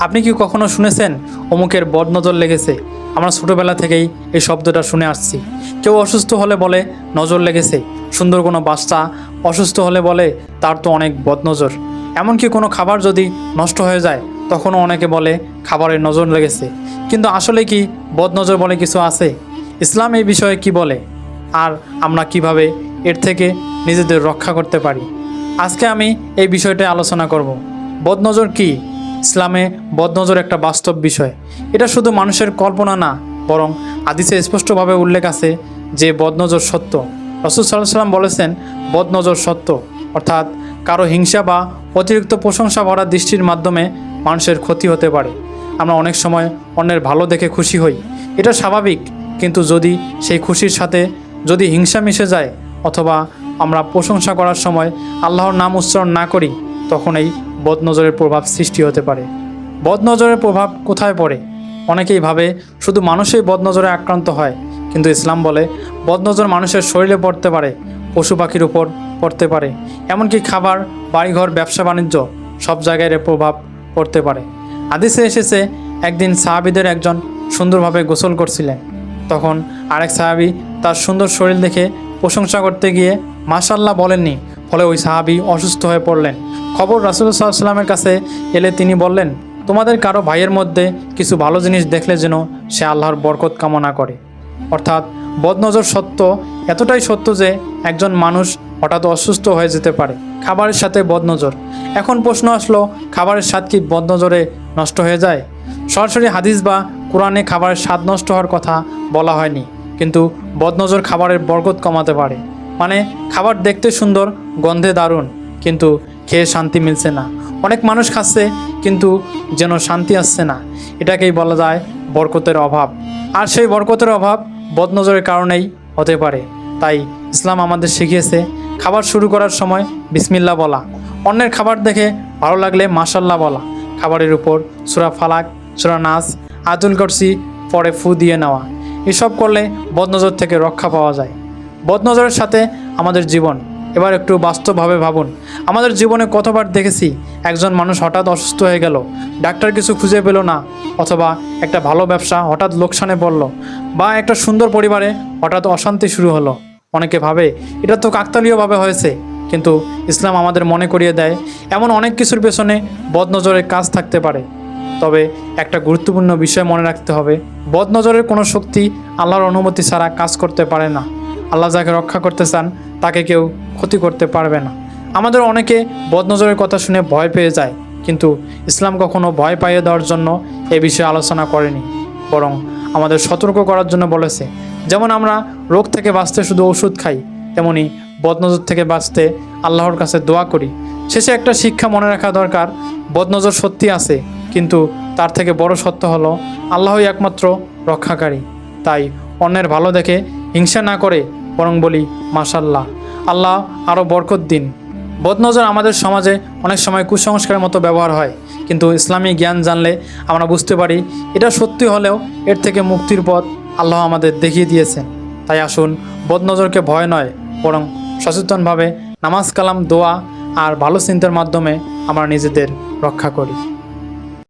আপনি কি কখনো শুনেছেন? অমুকের বদনজর লেগেছে। আমরা ছোটোবেলা থেকেই এই শব্দটা শুনে আসছি। কেউ অসুস্থ হলে বলে, নজর লেগেছে। সুন্দর কোনো বাচ্চা অসুস্থ হলে বলে, তার তো অনেক বদনজর। এমনকি কোনো খাবার যদি নষ্ট হয়ে যায়, তখনও অনেকে বলে খাবারের নজর লেগেছে। কিন্তু আসলে কি বদনজর বলে কিছু আছে? ইসলাম এই বিষয়ে কি বলে? আর আমরা কীভাবে এর থেকে নিজেদের রক্ষা করতে পারি? আজকে আমি এই বিষয়টা আলোচনা করব। বদনজর কি? ইসলামে বদনজর একটা বাস্তব বিষয়। এটা শুধু মানুষের কল্পনা না, বরং আদিসে স্পষ্টভাবে উল্লেখ আছে যে বদনজর সত্য। রসুল সাল্লাহ সাল্লাম বলেছেন, বদনজর সত্য। অর্থাৎ কারও হিংসা বা অতিরিক্ত প্রশংসা ভরা দৃষ্টির মাধ্যমে মানুষের ক্ষতি হতে পারে। আমরা অনেক সময় অন্যের ভালো দেখে খুশি হই। এটা স্বাভাবিক, কিন্তু যদি সেই খুশির সাথে যদি হিংসা মিশে যায়, অথবা আমরা প্রশংসা করার সময় আল্লাহর নাম উচ্চারণ না করি, তখন এই বদনজরের প্রভাব সৃষ্টি হতে পারে। বদনজরের প্রভাব কোথায় পড়ে? অনেকেই ভাবে শুধু মানুষই বদনজরে আক্রান্ত হয়, কিন্তু ইসলাম বলে বদনজর মানুষের শরীরে পড়তে পারে, পশু পাখির উপর পড়তে পারে, এমনকি খাবার, বাড়িঘর, ব্যবসা, বাণিজ্য সব জায়গায় প্রভাব পড়তে পারে। আদিসে এসেছে, একদিন সাহাবিদের একজন সুন্দরভাবে গোসল করছিলেন। তখন আরেক সাহাবি তার সুন্দর শরীর দেখে প্রশংসা করতে গিয়ে মাশাল্লাহ বলেননি, ফলে ওই সাহাবি অসুস্থ হয়ে পড়লেন। খবর রাসুল সাল্লামের কাছে এলে তিনি বললেন, তোমাদের কারও ভাইয়ের মধ্যে কিছু ভালো জিনিস দেখলে যেন সে আল্লাহর বরকত কামনা করে। অর্থাৎ বদনজর সত্য এতটাই সত্য যে একজন মানুষ হঠাৎ অসুস্থ হয়ে যেতে পারে, খাবারের সাথে বদনজর। এখন প্রশ্ন আসলো, খাবারের স্বাদ কি বদনজরে নষ্ট হয়ে যায়? সরাসরি হাদিস বা কোরআনে খাবারের স্বাদ নষ্ট হওয়ার কথা বলা হয়নি, কিন্তু বদনজর খাবারের বরকত কমাতে পারে। মানে খাবার দেখতে সুন্দর, গন্ধে দারুণ, কিন্তু খেয়ে শান্তি মিলছে না। অনেক মানুষ খাচ্ছে, কিন্তু যেন শান্তি আসছে না। এটাকেই বলা যায় বরকতের অভাব। আর সেই বরকতের অভাব বদনজরের কারণেই হতে পারে। তাই ইসলাম আমাদের শিখিয়েছে, খাবার শুরু করার সময় বিসমিল্লা বলা। অন্যের খাবার দেখে ভালো লাগলে মাসাল্লাহ বলা। খাবারের উপর সুরা ফালাক, সুরা নাচ আতুল করসি পরে ফু দিয়ে নেওয়া। এসব করলে বদনজর থেকে রক্ষা পাওয়া যায়। বদনজরের সাথে আমাদের জীবন এবার একটু বাস্তবভাবে ভাবুন। আমাদের জীবনে কতবার দেখেছি একজন মানুষ হঠাৎ অসুস্থ হয়ে গেল, ডাক্তার কিছু খুঁজে পেল না, অথবা একটা ভালো ব্যবসা হঠাৎ লোকসানে পড়ল, বা একটা সুন্দর পরিবারে হঠাৎ অশান্তি শুরু হলো। অনেকে ভাবে, এটা তো কাকতালীয়ভাবে হয়েছে, কিন্তু ইসলাম আমাদের মনে করিয়ে দেয়, এমন অনেক কিছুর পেছনে বদনজরের কাজ থাকতে পারে। তবে একটা গুরুত্বপূর্ণ বিষয় মনে রাখতে হবে, বদনজরের কোনো শক্তি আল্লাহর অনুমতি ছাড়া কাজ করতে পারে না। আল্লাহ যাকে রক্ষা করতে চান, তাকে কেউ ক্ষতি করতে পারবে না। আমাদের অনেকে বদনজরের কথা শুনে ভয় পেয়ে যায়, কিন্তু ইসলাম কখনো ভয় পাইয়ে দেওয়ার জন্য এ বিষয়ে আলোচনা করেনি। বরং আমাদের সতর্ক করার জন্য বলেছে, যেমন আমরা রোগ থেকে বাঁচতে শুধু ওষুধ খাই, তেমনি বদনজর থেকে বাঁচতে আল্লাহর কাছে দোয়া করি। শেষে একটা শিক্ষা মনে রাখা দরকার, বদনজর সত্যি আছে, কিন্তু তার থেকে বড় সত্য হলো, আল্লাহই একমাত্র রক্ষাকারী। তাই অন্যের ভালো দেখে হিংসা না করে বরং বলি, মাশাল্লাহ, আল্লাহ আরও বরকত দিন। বদনজর আমাদের সমাজে অনেক সময় কুসংস্কারের মতো ব্যবহার হয়, কিন্তু ইসলামী জ্ঞান জানলে আমরা বুঝতে পারি, এটা সত্যি হলেও এর থেকে মুক্তির পথ আল্লাহ আমাদের দেখিয়ে দিয়েছেন। তাই আসুন, বদনজরকে ভয় নয়, বরং সচেতনভাবে নামাজ কালাম, দোয়া আর ভালো চিন্তার মাধ্যমে আমরা নিজেদের রক্ষা করি।